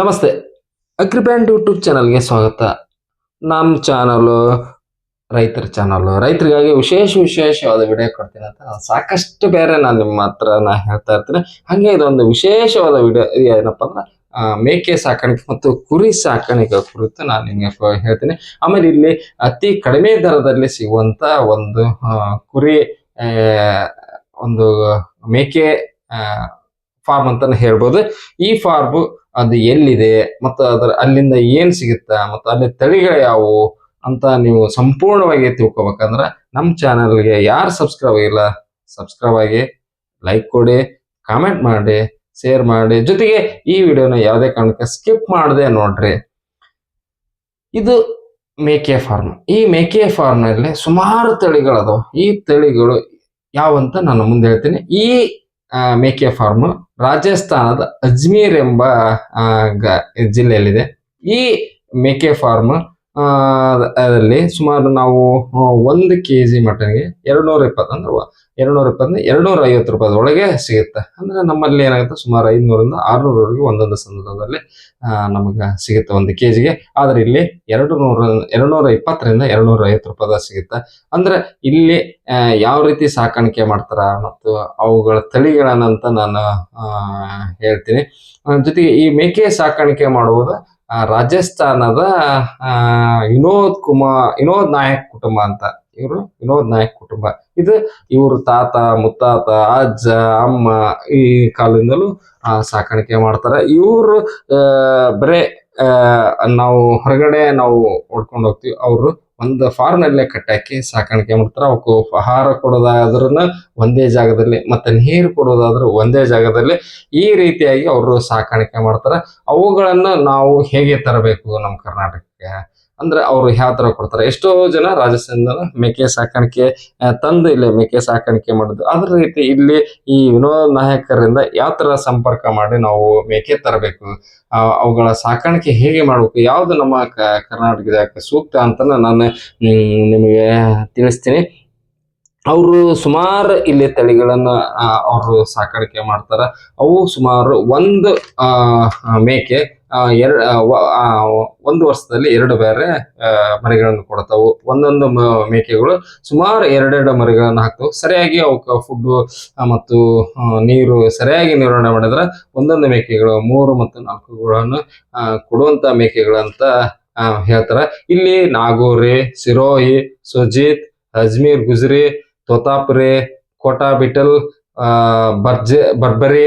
ನಮಸ್ತೆ. ಅಗ್ರಿಬ್ಯಾಂಡ್ ಯೂಟ್ಯೂಬ್ ಚಾನಲ್ಗೆ ಸ್ವಾಗತ. ನಮ್ಮ ಚಾನಲು, ರೈತರ ಚಾನಲ್. ರೈತರಿಗಾಗಿ ವಿಶೇಷ ವಿಶೇಷವಾದ ವಿಡಿಯೋ ಕೊಡ್ತೀನಿ ಅಂತ ಸಾಕಷ್ಟು ಬೇರೆ ನಾನು ನಿಮ್ಮ ಹತ್ರ ನಾ ಹೇಳ್ತಾ ಇರ್ತೀನಿ. ಹಾಗೆ ಇದೊಂದು ವಿಶೇಷವಾದ ವಿಡಿಯೋ ಏನಪ್ಪ ಅಂದ್ರೆ ಮೇಕೆ ಸಾಕಾಣಿಕೆ ಮತ್ತು ಕುರಿ ಸಾಕಾಣಿಕೆ ಕುರಿತು ನಾನು ನಿಮಗೆ ಹೇಳ್ತೀನಿ. ಆಮೇಲೆ ಇಲ್ಲಿ ಅತಿ ಕಡಿಮೆ ದರದಲ್ಲಿ ಸಿಗುವಂತ ಒಂದು ಕುರಿ ಒಂದು ಮೇಕೆ ಫಾರ್ಮ್ ಅಂತಾನೆ ಹೇಳ್ಬೋದು. ಈ ಫಾರ್ಮ್ ಅದು ಎಲ್ಲಿದೆ, ಮತ್ತು ಅದರ ಅಲ್ಲಿಂದ ಏನು ಸಿಗುತ್ತಾ, ಮತ್ತು ಅಲ್ಲಿ ತಳಿಗಳು ಯಾವುವು ಅಂತ ನೀವು ಸಂಪೂರ್ಣವಾಗಿ ತಿಳ್ಕೊಬೇಕಂದ್ರೆ ನಮ್ಮ ಚಾನಲ್ಗೆ ಯಾರು ಸಬ್ಸ್ಕ್ರೈಬ್ ಆಗಿಲ್ಲ ಸಬ್ಸ್ಕ್ರೈಬ್ ಆಗಿ ಲೈಕ್ ಕೊಡಿ ಕಾಮೆಂಟ್ ಮಾಡಿ ಶೇರ್ ಮಾಡಿ. ಜೊತೆಗೆ ಈ ವಿಡಿಯೋನ ಯಾವುದೇ ಕಾರಣಕ್ಕೆ ಸ್ಕಿಪ್ ಮಾಡದೆ ನೋಡ್ರಿ. ಇದು ಮೇಕೆ ಫಾರ್ಮ್ ಈ ಮೇಕೆ ಫಾರ್ಮ್ನಲ್ಲಿ ಸುಮಾರು ತಳಿಗಳದಾವ. ಈ ತಳಿಗಳು ಯಾವಂತ ನಾನು ಮುಂದೆ ಹೇಳ್ತೀನಿ. ಈ ಮೇಕೆ ಫಾರ್ಮ್ ರಾಜಸ್ಥಾನದ ಅಜ್ಮೀರ್ ಎಂಬ ಜಿಲ್ಲೆಯಲ್ಲಿದೆ. ಈ ಮೇಕೆ ಫಾರ್ಮ್ ಅಲ್ಲಿ ಸುಮಾರು ನಾವು ಒಂದು ಕೆ ಜಿ ಮಟನ್ಗೆ ಎರಡ್ನೂರ ಇಪ್ಪತ್ತು ಅಂದ್ರೆ ಎರಡ್ನೂರ ಇಪ್ಪತ್ತು ಎರಡ್ನೂರ ಐವತ್ತು ರೂಪಾಯಿ ಒಳಗೆ ಸಿಗುತ್ತೆ. ಅಂದ್ರೆ ನಮ್ಮಲ್ಲಿ ಏನಾಗುತ್ತೆ, ಸುಮಾರು ಐದ್ನೂರಿಂದ ಆರ್ನೂರವರೆಗೆ ಒಂದೊಂದು ಸಂದರ್ಭದಲ್ಲಿ ನಮಗೆ ಸಿಗುತ್ತೆ ಒಂದು ಕೆ ಜಿಗೆ ಆದ್ರೆ ಇಲ್ಲಿ ಎರಡು ನೂರ ಎರಡ್ನೂರ ಇಪ್ಪತ್ತರಿಂದ ಎರಡ್ನೂರ ಐವತ್ತು ರೂಪಾಯಿ ಸಿಗುತ್ತೆ. ಅಂದ್ರೆ ಇಲ್ಲಿ ಯಾವ ರೀತಿ ಸಾಕಾಣಿಕೆ ಮಾಡ್ತಾರ ಮತ್ತು ಅವುಗಳ ತಳಿಗಳನ್ನಂತ ನಾನು ಹೇಳ್ತೀನಿ. ಜೊತೆಗೆ ಈ ಮೇಕೆ ಸಾಕಾಣಿಕೆ ಮಾಡುವುದು ರಾಜಸ್ಥಾನದ ವಿನೋದ್ ಕುಮಾರ್, ವಿನೋದ್ ನಾಯಕ್ ಕುಟುಂಬ ಅಂತ. ಇವರು ವಿನೋದ್ ನಾಯಕ್ ಕುಟುಂಬ. ಇದು ಇವರು ತಾತ, ಮುತ್ತಾತ, ಅಜ್ಜ, ಅಮ್ಮ ಈ ಕಾಲದಿಂದಲೂ ಸಾಕಾಣಿಕೆ ಮಾಡ್ತಾರೆ. ಇವರು ಬರೇ ನಾವು ಹೊರಗಡೆ ನಾವು ಹೊಡ್ಕೊಂಡು ಹೋಗ್ತೀವಿ. ಅವರು ಒಂದು ಫಾರ್ಮ್ ನಲ್ಲೇ ಕಟ್ಟಾಕಿ ಸಾಕಾಣಿಕೆ ಮಾಡ್ತಾರೆ. ಅವಕ್ಕೆ ಆಹಾರ ಕೊಡೋದಾದ್ರೂ ಒಂದೇ ಜಾಗದಲ್ಲಿ ಮತ್ತೆ ನೀರು ಕೊಡೋದಾದ್ರೂ ಒಂದೇ ಜಾಗದಲ್ಲಿ ಈ ರೀತಿಯಾಗಿ ಅವರು ಸಾಕಾಣಿಕೆ ಮಾಡ್ತಾರೆ. ಅವುಗಳನ್ನು ನಾವು ಹೇಗೆ ತರಬೇಕು ನಮ್ಮ ಕರ್ನಾಟಕಕ್ಕೆ? ಅಂದ್ರೆ ಅವರು ಯಾವ ತರ ಕೊಡ್ತಾರೆ? ಎಷ್ಟೋ ಜನ ರಾಜಸ್ಥಾನದ ಮೇಕೆ ಸಾಕಾಣಿಕೆ ತಂದು ಇಲ್ಲಿ ಮೇಕೆ ಸಾಕಾಣಿಕೆ ಮಾಡುದು. ಅದ್ರ ರೀತಿ ಇಲ್ಲಿ ಈ ವಿನೋದ್ ನಾಯಕರಿಂದ ಯಾವ ತರ ಸಂಪರ್ಕ ಮಾಡಿ ನಾವು ಮೇಕೆ ತರಬೇಕು? ಅವುಗಳ ಸಾಕಾಣಿಕೆ ಹೇಗೆ ಮಾಡಬೇಕು? ಯಾವ್ದು ನಮ್ಮ ಕರ್ನಾಟಕದ ಸೂಕ್ತ ಅಂತ ನಾನು ನಿಮಗೆ ತಿಳಿಸ್ತೀನಿ. ಅವರು ಸುಮಾರು ಇಲ್ಲಿ ತಳಿಗಳನ್ನ ಅವರು ಸಾಕಾಣಿಕೆ ಮಾಡ್ತಾರ. ಅವು ಸುಮಾರು ಒಂದು ಮೇಕೆ ಎರಡು ಒಂದು ವರ್ಷದಲ್ಲಿ ಎರಡು ಬೇರೆ ಮರಿಗಳನ್ನು ಕೊಡ್ತಾವು. ಒಂದೊಂದು ಮೇಕೆಗಳು ಸುಮಾರು ಎರಡೆರಡು ಮರಿಗಳನ್ನು ಹಾಕ್ತಾವು. ಸರಿಯಾಗಿ ಅವಕ್ಕೆ ಫುಡ್ ಮತ್ತು ನೀರು ಸರಿಯಾಗಿ ನಿರ್ವಹಣೆ ಮಾಡಿದ್ರೆ ಒಂದೊಂದು ಮೇಕೆಗಳು, ಮೂರು ಮತ್ತು ನಾಲ್ಕುಗಳನ್ನು ಕೊಡುವಂತ ಮೇಕೆಗಳಂತ ಹೇಳ್ತಾರೆ. ಇಲ್ಲಿ ನಾಗೋರಿ ಸಿರೋಹಿ ಸುಜಿತ್, ಅಜ್ಮೀರ್, ಗುಜ್ರಿ, ತೋತಾಪುರಿ, ಕೋಟಾ ಬಿಟಲ್ ಬರ್ಜೆ, ಬರ್ಬರಿ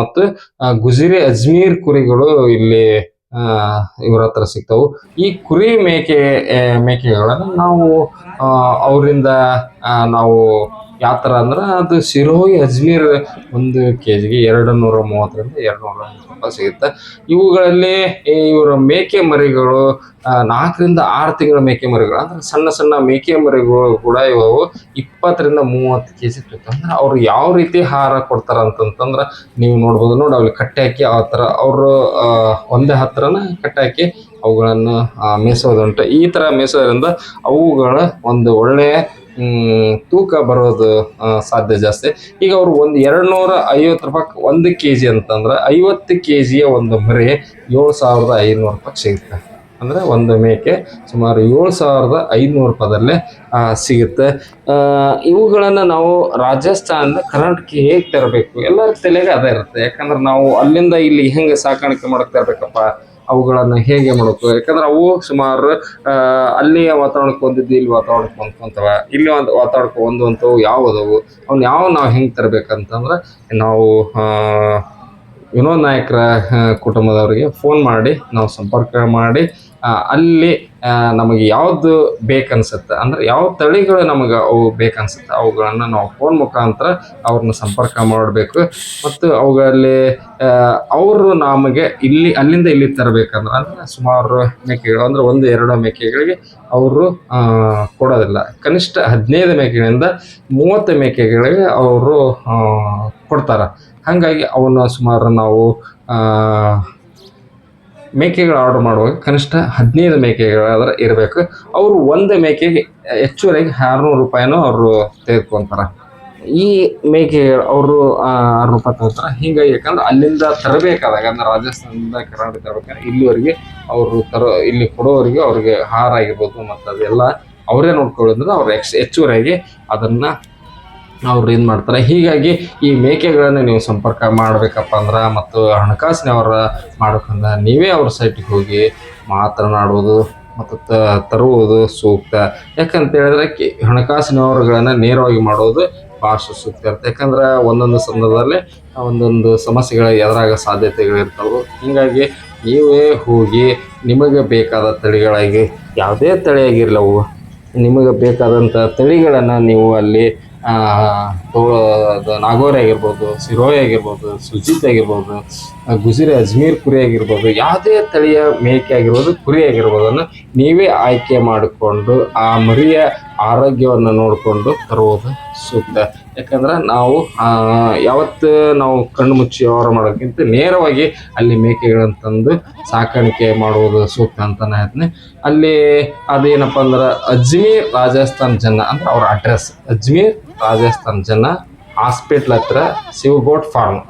ಮತ್ತು ಗುಜಿರೆ, ಅಜ್ಮೀರ್ ಕುರಿಗಳು ಇಲ್ಲಿ ಇವರ ಹತ್ರ ಸಿಗ್ತವು. ಈ ಕುರಿ ಮೇಕೆ ಮೇಕೆಗಳನ್ನು ನಾವು ಅವರಿಂದ ನಾವು ಯಾವ ಥರ ಅಂದ್ರೆ ಅದು ಸಿರೋಹಿ ಅಜ್ಮೀರ್ ಒಂದು ಕೆ ಜಿಗೆ ಎರಡು ನೂರ ಮೂವತ್ತರಿಂದ ಎರಡು ನೂರ ರೂಪಾಯಿ ಸಿಗುತ್ತೆ. ಇವುಗಳಲ್ಲಿ ಇವರ ಮೇಕೆ ಮರಿಗಳು ನಾಲ್ಕರಿಂದ ಆರು ತಿಂಗಳ ಮೇಕೆ ಮರಿಗಳು, ಅಂದ್ರೆ ಸಣ್ಣ ಸಣ್ಣ ಮೇಕೆ ಮರಿಗಳು ಕೂಡ ಇವು ಇಪ್ಪತ್ತರಿಂದ ಮೂವತ್ತು ಕೆ ಜಿ ಅಂದ್ರೆ ಅವ್ರು ಯಾವ ರೀತಿ ಆಹಾರ ಕೊಡ್ತಾರ ಅಂತಂತಂದ್ರೆ ನೀವು ನೋಡ್ಬೋದು ನೋಡಿ ಅವ್ರಿಗೆ ಕಟ್ಟೆ ಹಾಕಿ ಆ ಥರ ಅವರು ಒಂದೇ ಹತ್ರನ ಕಟ್ಟೆ ಹಾಕಿ ಅವುಗಳನ್ನು ಮೇಯಿಸೋದುಂಟು ಈ ಥರ ಮೇಯಿಸೋದ್ರಿಂದ ಅವುಗಳ ಒಂದು ಒಳ್ಳೆಯ ತೂಕ ಬರೋದು ಸಾಧ್ಯ ಜಾಸ್ತಿ. ಈಗ ಅವರು ಒಂದು ಎರಡು ನೂರ ಐವತ್ತು ರೂಪಾಯಿ ಒಂದು ಕೆ ಜಿ ಅಂತಂದ್ರೆ ಐವತ್ತು ಕೆ ಜಿಯ ಒಂದು ಮರಿ ಏಳು ಸಾವಿರದ ಐನೂರು ರೂಪಾಯಿ ಸಿಗುತ್ತೆ. ಅಂದರೆ ಒಂದು ಮೇಕೆ ಸುಮಾರು ಏಳು ಸಾವಿರದ ಐನೂರು ರೂಪಾಯಿದಲ್ಲೇ ಸಿಗುತ್ತೆ. ಇವುಗಳನ್ನು ನಾವು ರಾಜಸ್ಥಾನದ ಕರ್ನಾಟಕಕ್ಕೆ ಹೇಗೆ ತರಬೇಕು? ಎಲ್ಲರ ತಲೆಗೆ ಅದೇ ಇರುತ್ತೆ. ಯಾಕಂದ್ರೆ ನಾವು ಅಲ್ಲಿಂದ ಇಲ್ಲಿ ಹೆಂಗೆ ಸಾಕಾಣಿಕೆ ಮಾಡಕ್ಕೆ ತರಬೇಕಪ್ಪ ಅವುಗಳನ್ನು ಹೇಗೆ ಮಾಡಬೇಕು ಯಾಕಂದ್ರೆ ಅವು ಸುಮಾರು ಅಲ್ಲಿಯ ವಾತಾವರಣಕ್ಕೆ ಹೊಂದಿದ್ದು ಇಲ್ಲಿ ವಾತಾವರಣಕ್ಕೆ ಹೊಂದ್ಕೊಂತವ ಇಲ್ಲಿ ಒಂದು ವಾತಾವರಣಕ್ಕೆ ಹೊಂದುವಂಥವು ಯಾವುದವು? ಅವ್ನ ಯಾವ ನಾವು ಹೆಂಗೆ ತರಬೇಕಂತಂದ್ರೆ, ನಾವು ವಿನೋದ್ ನಾಯಕರ ಕುಟುಂಬದವರಿಗೆ ಫೋನ್ ಮಾಡಿ, ನಾವು ಸಂಪರ್ಕ ಮಾಡಿ ಅಲ್ಲಿ ನಮಗೆ ಯಾವ್ದು ಬೇಕನ್ಸುತ್ತೆ? ಅಂದ್ರೆ ಯಾವ ತಳಿಗಳು ನಮಗೆ ಅವು ಬೇಕನ್ಸುತ್ತೆ? ಅವುಗಳನ್ನು ನಾವು ಫೋನ್ ಮುಖಾಂತರ ಅವ್ರನ್ನ ಸಂಪರ್ಕ ಮಾಡಬೇಕು. ಮತ್ತು ಅವುಗಳಲ್ಲಿ ಅವರು ನಮಗೆ ಇಲ್ಲಿ, ಅಲ್ಲಿಂದ ಇಲ್ಲಿ ತರಬೇಕಂದ್ರೆ, ಅಂದ್ರೆ ಸುಮಾರು ಮೇಕೆಗಳು, ಅಂದ್ರೆ ಒಂದು, ಎರಡು ಮೇಕೆಗಳಿಗೆ ಅವರು ಕೊಡೋದಿಲ್ಲ. ಕನಿಷ್ಠ ಹದಿನೈದು ಮೇಕೆಗಳಿಂದ ಮೂವತ್ತು ಮೇಕೆಗಳಿಗೆ ಅವರು ಕೊಡ್ತಾರೆ. ಹಾಗಾಗಿ ಅವನ್ನ ಸುಮಾರು ನಾವು ಮೇಕೆಗಳು ಆರ್ಡರ್ ಮಾಡುವಾಗ ಕನಿಷ್ಠ ಹದಿನೈದು ಮೇಕೆಗಳಾದ್ರೆ ಇರಬೇಕು. ಅವರು ಒಂದು ಮೇಕೆಗೆ ಹೆಚ್ಚುವರೆಗೆ ಆರುನೂರು ರೂಪಾಯಿನೂ ಅವರು ತೆಗೆದುಕೊಂತಾರೆ. ಈ ಮೇಕೆ ಅವರು ಆರು ರೂಪಾಯಿ ತಗೋತಾರೆ. ಹಿಂಗಾಗಿ ಯಾಕಂದ್ರೆ ಅಲ್ಲಿಂದ ತರಬೇಕಾದಾಗ, ಅಂದ್ರೆ ರಾಜಸ್ಥಾನದಿಂದ ಕರ್ನಾಟಕ ತರಬೇಕಾದ್ರೆ ಇಲ್ಲಿವರೆಗೆ ಅವರು ತರೋ, ಇಲ್ಲಿ ಕೊಡೋವರೆಗೆ ಅವ್ರಿಗೆ ಹಾರ ಆಗಿರ್ಬೋದು ಮತ್ತು ಅದೆಲ್ಲ ಅವರೇ ನೋಡ್ಕೊಳ್ಳೋದ್ರಿಂದ ಅವ್ರು ಎಕ್ಸ್ ಹೆಚ್ಚುವರಿಯಾಗಿ ಅದನ್ನ ಅವ್ರು ಏನು ಮಾಡ್ತಾರೆ. ಹೀಗಾಗಿ ಈ ಮೇಕೆಗಳನ್ನು ನೀವು ಸಂಪರ್ಕ ಮಾಡಬೇಕಪ್ಪ ಅಂದ್ರೆ ಮತ್ತು ಹಣಕಾಸಿನವರ ಮಾಡ್ಬೇಕಂದ್ರೆ ನೀವೇ ಅವ್ರ ಸೈಟಿಗೆ ಹೋಗಿ ಮಾತನಾಡುವುದು ಮತ್ತು ತ- ತರುವುದು ಸೂಕ್ತ. ಯಾಕಂತ ಹೇಳಿದ್ರೆ ಕಿ- ವ್ಯವಹಾರಗಳನ್ನು ನೇರವಾಗಿ ಮಾಡೋದು ಭಾಳ ಸೂಕ್ತ ಇರುತ್ತೆ ಯಾಕಂದ್ರೆ ಒಂದೊಂದು ಸಂದರ್ಭದಲ್ಲಿ ಒಂದೊಂದು ಸಮಸ್ಯೆಗಳ ಎದುರಾಗ ಸಾಧ್ಯತೆಗಳಿರ್ತವೆ ಹೀಗಾಗಿ ನೀವೇ ಹೋಗಿ ನಿಮಗೆ ಬೇಕಾದ ತಳಿಗಳಾಗಿ, ಯಾವುದೇ ತಳಿಯಾಗಿರಲಿ ಅವು ನಿಮಗೆ ಬೇಕಾದಂಥ ತಳಿಗಳನ್ನು ನೀವು ಅಲ್ಲಿ ನಾಗೋರಿ ಆಗಿರ್ಬೋದು, ಸಿರೋಯ್ ಆಗಿರ್ಬೋದು, ಸುಜಿತ್ ಆಗಿರ್ಬೋದು ಗುಜಿರಿ ಅಜ್ಮೀರ್ ಕುರಿ ಆಗಿರ್ಬೋದು, ಯಾವುದೇ ತಳಿಯ ಮೇಕೆ ಆಗಿರ್ಬೋದು ಕುರಿ ಆಗಿರ್ಬೋದನ್ನು ನೀವೇ ಆಯ್ಕೆ ಮಾಡಿಕೊಂಡು ಆ ಮರಿಯ ಆರೋಗ್ಯವನ್ನು ನೋಡಿಕೊಂಡು ತರುವುದು ಸೂಕ್ತ. ಯಾಕಂದ್ರೆ ನಾವು ಯಾವತ್ತು ನಾವು ಕಣ್ಣು ಮುಚ್ಚಿ ವ್ಯವಹಾರ ಮಾಡೋಕ್ಕಿಂತ ನೇರವಾಗಿ ಅಲ್ಲಿ ಮೇಕೆಗಳನ್ನು ತಂದು ಸಾಕಾಣಿಕೆ ಮಾಡುವುದು ಸೂಕ್ತ ಅಂತ ಹೇಳ್ತೀನಿ. ಅಲ್ಲಿ ಅದೇನಪ್ಪ ಅಂದ್ರೆ ಅಜ್ಮೀರ್ ರಾಜಸ್ಥಾನ್ ಜನ, ಅಂದ್ರೆ ಅವ್ರ ಅಡ್ರೆಸ್ ಅಜ್ಮೀರ್ ರಾಜಸ್ಥಾನ್ ಜನ ಹಾಸ್ಪಿಟ್ಲ್ ಹತ್ರ ಶಿವಗೋಟ್ ಫಾರ್ಮ್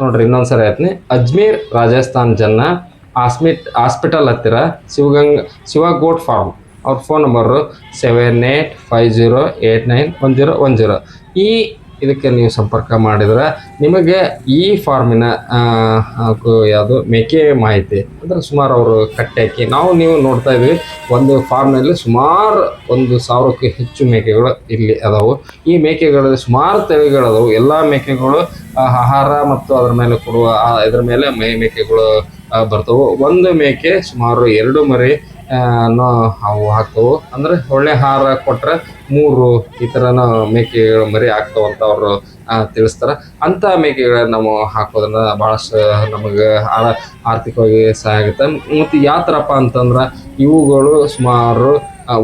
ನೋಡ್ರಿ ಇನ್ನೊಂದ್ಸರಿ ಹೇಳ್ತೀನಿ. ಅಜ್ಮೀರ್ ರಾಜಸ್ಥಾನ್ ಜನ ಹಾಸ್ಮಿಟ್ ಹಾಸ್ಪಿಟಲ್ ಹತ್ತಿರ ಶಿವಗಂಗ, ಶಿವಗೋಟ್ ಫಾರ್ಮ್ ಅವ್ರ phone number seven eight five zero eight nine one zero one zero ಈ ಇದಕ್ಕೆ ನೀವು ಸಂಪರ್ಕ ಮಾಡಿದ್ರೆ ನಿಮಗೆ ಈ ಫಾರ್ಮಿನ ಯಾವುದು ಮೇಕೆ ಮಾಹಿತಿ, ಅಂದ್ರೆ ಸುಮಾರು ಅವರು ಕಟ್ಟಾಕಿ ನಾವು ನೀವು ನೋಡ್ತಾ ಇದ್ದೀವಿ, ಒಂದು ಫಾರ್ಮ್ನಲ್ಲಿ ಸುಮಾರು ಒಂದು ಸಾವಿರಕ್ಕೂ ಹೆಚ್ಚು ಮೇಕೆಗಳು ಇಲ್ಲಿ ಅದಾವು. ಈ ಮೇಕೆಗಳಲ್ಲಿ ಸುಮಾರು ತಳಿಗಳು ಅದಾವು. ಎಲ್ಲ ಮೇಕೆಗಳು ಆಹಾರ ಮತ್ತು ಅದರ ಮೇಲೆ ಕೊಡುವ ಇದರ ಮೇಲೆ ಮೇಕೆಗಳು ಬರ್ತವೆ. ಒಂದು ಮೇಕೆ ಸುಮಾರು ಎರಡು ಮರಿ ನೋ ಅವು ಹಾಕ್ತವು. ಅಂದ್ರೆ ಒಳ್ಳೆ ಆಹಾರ ಕೊಟ್ಟರೆ ಮೂರು ಈ ಥರನ ಮೇಕೆಗಳು ಮರಿ ಆಗ್ತಾವ ಅಂತ ಅವರು ತಿಳಿಸ್ತಾರ. ಅಂತ ಮೇಕೆಗಳನ್ನ ನಾವು ಹಾಕೋದ್ರಿಂದ ಭಾಳಷ್ಟು ನಮಗೆ ಆರ್ಥಿಕವಾಗಿ ಸಹಾಯ ಆಗುತ್ತೆ. ಮತ್ತು ಯಾವ ಥರಪ್ಪ ಅಂತಂದ್ರೆ ಇವುಗಳು ಸುಮಾರು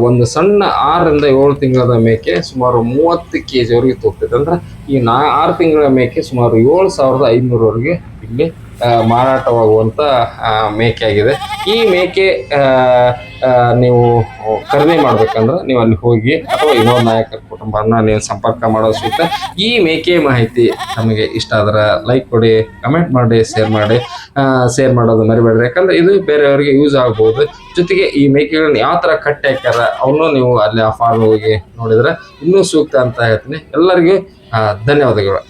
ಒಂದು ಸಣ್ಣ ಆರರಿಂದ ಏಳು ತಿಂಗಳ ಮೇಕೆ ಸುಮಾರು ಮೂವತ್ತು ಕೆ ಜಿವರೆಗೆ ತೂಗ್ತೈತೆ. ಅಂದ್ರೆ ಈ ನಾ, ಆರು ತಿಂಗಳ ಮೇಕೆ ಸುಮಾರು ಏಳು ಸಾವಿರದ ಐನೂರವರೆಗೆ ಇಲ್ಲಿ ಮಾರಾಟವಾಗುವಂಥ ಮೇಕೆ ಆಗಿದೆ ಈ ಮೇಕೆ ನೀವು ಖರೀದಿ ಮಾಡ್ಬೇಕಂದ್ರೆ ನೀವು ಅಲ್ಲಿ ಹೋಗಿ ಅಥವಾ ಇನ್ನೊಂದು ನಾಯಕರ ಕುಟುಂಬನ ನೀವು ಸಂಪರ್ಕ ಮಾಡೋ ಸೂಕ್ತ. ಈ ಮೇಕೆ ಮಾಹಿತಿ ನಮಗೆ ಇಷ್ಟ ಆದ್ರೆ ಲೈಕ್ ಕೊಡಿ ಕಮೆಂಟ್ ಮಾಡಿ ಶೇರ್ ಮಾಡಿ. ಶೇರ್ ಮಾಡೋದು ಮರಿಬೇಡ್ರಿ. ಯಾಕಂದ್ರೆ ಇದು ಬೇರೆಯವರಿಗೆ ಯೂಸ್ ಆಗ್ಬೋದು. ಜೊತೆಗೆ ಈ ಮೇಕೆಗಳನ್ನ ಯಾವ ಥರ ಕಟ್ಟಿ ಹಾಕ್ಯಾರ ಅವನು ನೀವು ಅಲ್ಲಿ ಆ ಫಾರ್ಮ್ ಹೋಗಿ ನೋಡಿದ್ರೆ ಇನ್ನೂ ಸೂಕ್ತ ಅಂತ ಹೇಳ್ತೀನಿ. ಎಲ್ಲರಿಗೂ ಧನ್ಯವಾದಗಳು.